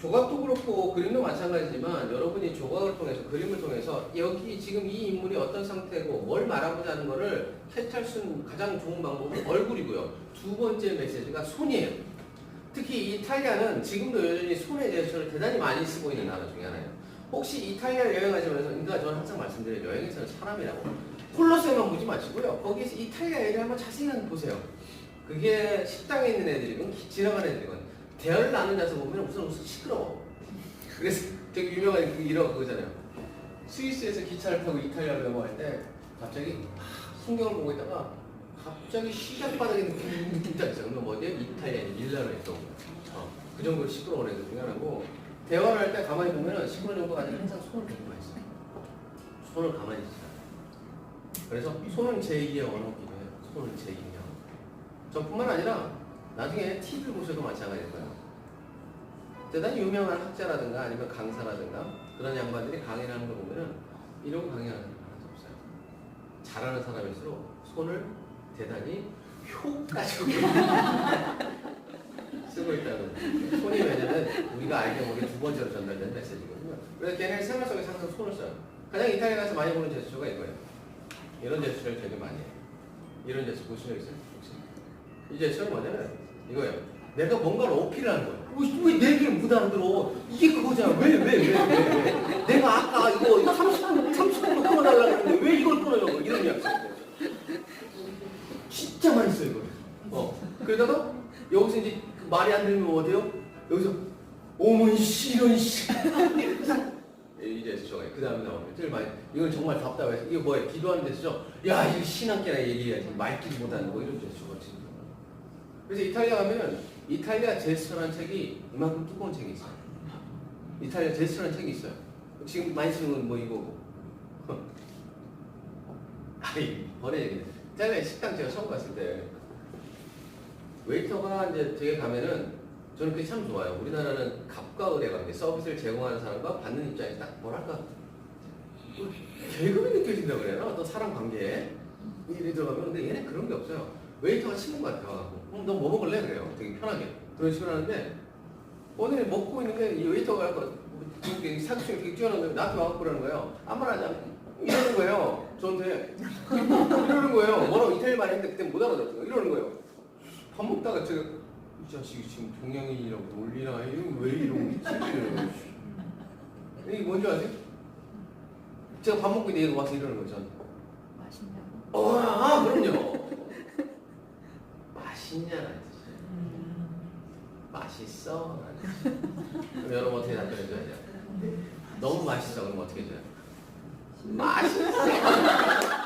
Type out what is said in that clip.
조각도 그렇고 그림도 마찬가지지만 여러분이 조각을 통해서 그림을 통해서 여기 지금 이 인물이 어떤 상태고 뭘 말하고자 하는 거를 캐치할 수 있는 가장 좋은 방법은 얼굴이고요. 두 번째 메시지가 손이에요. 특히 이탈리아는 지금도 여전히 손의 제스처를 대단히 많이 쓰고 있는 나라 중에 하나예요. 혹시 이탈리아를 여행하시면서, 그러니까 저는 항상 말씀드려요. 여행에서는 사람이라고. 콜로세만 보지 마시고요. 거기에서 이탈리아 애를 한번 자세히 한번 보세요. 그게 식당에 있는 애들이건 지나가는 애들이건 대화를 나누면서 보면 우선 우선 시끄러워. 그래서 되게 유명한 그 이런 그거잖아요. 스위스에서 기차를 타고 이탈리아로 넘어갈 때 갑자기 풍경을 보고 있다가 갑자기 시작바닥에 느낌 딱 있어요. 그럼 어디에? 이탈리아 밀라노에 있던 거예요. 어, 그 정도로 시끄러운 애들 중에 하나고 대화를 할 때 가만히 보면은 시끄러운 정도가 아니라 항상 손을 들고 있어요. 손을 가만히 있어요. 그래서 손은 제2의 언어기도 해요. 손은 제2의 언어. 저뿐만 아니라 나중에 TV를 보셔도 마찬가지일 거예요. 대단히 유명한 학자라든가 아니면 강사라든가 그런 양반들이 강의를 하는 걸 보면은 이런 강의하는 사람 없어요. 잘하는 사람일수록 손을 대단히 효과적으로 쓰고 있다는 손이 왜냐면 우리가 알게 모르게 두 번째로 전달되는 메시지거든요. 그래서 걔네 생활 속에서 항상 손을 써요. 가장 이탈리아 가서 많이 보는 제스처가 이거예요. 이런 제스처를 되게 많이 해요. 이런 제스처 보신 적 있어요? 혹시? 이 제스처는 뭐냐면 이거예요. 내가 뭔가를 어필을 하는 거예요. 왜 내 얘기를 못 알아들어? 이게 그거잖아. 왜, 왜, 왜, 왜, 왜? 내가 아까 이거 30분, 30분 끊어달라고 했는데 왜 이걸 끊으려고? 이런 이야기 진짜 많이 써요, 이거. 어. 그러다가 여기서 이제 그 말이 안뭐 어때요? 여기서 어머니 씨 이런 씨. 이 제스처가 그 다음에 나오면 제일 많이 이건 정말 답답해서 이거 뭐야 기도하는 제스처 야 이거 신학계나 얘기해야지 말귀지 못하는 거 이런 제스처가 지금 그래서 이탈리아 가면은 이탈리아 제스처라는 책이 이만큼 두꺼운 책이 있어요. 이탈리아 제스처라는 책이 있어요. 지금 많이 쓰는 건 뭐 이거고. 아이 버려 얘기네 이탈리아 식당 제가 처음 갔을 때. 웨이터가 이제 되게 가면은 저는 그게 참 좋아요. 우리나라는 갑과 을에 관계, 서비스를 제공하는 사람과 받는 입장에서 딱 뭐랄까. 뭐 계급이 느껴진다 그래요. 어떤 사람 관계에. 일이 들어가면. 근데 얘네 그런 게 없어요. 웨이터가 친구 같아 와갖고 그럼 너 뭐 먹을래 그래요. 되게 편하게 그런 식으로 하는데 오늘 먹고 있는 게이 웨이터가 이렇게 되게 뛰어난 거예요. 나한테 와갖고 그러는 거예요. 아무 말 하지 않고 이러는 거예요. 저한테 이러는 거예요. 뭐라고 이탈리아 말 했는데 그때 못 알아듣어요. 이러는 거예요. 밥 먹다가 제가 이 자식이 지금 동양인이라고 놀리나 이거 왜 이러고 있지? 이게 뭔지 아세요? 제가 밥 먹고 있는데 얘가 와서 이러는 거죠. 맛있냐고? 어, 아, 그럼요. 맛있냐는 뜻이에요. 맛있어? 라는 뜻이에요. 그럼 여러분 어떻게 답변해줘야죠? 너무 맛있어. 그럼 어떻게 해줘요? 맛있어.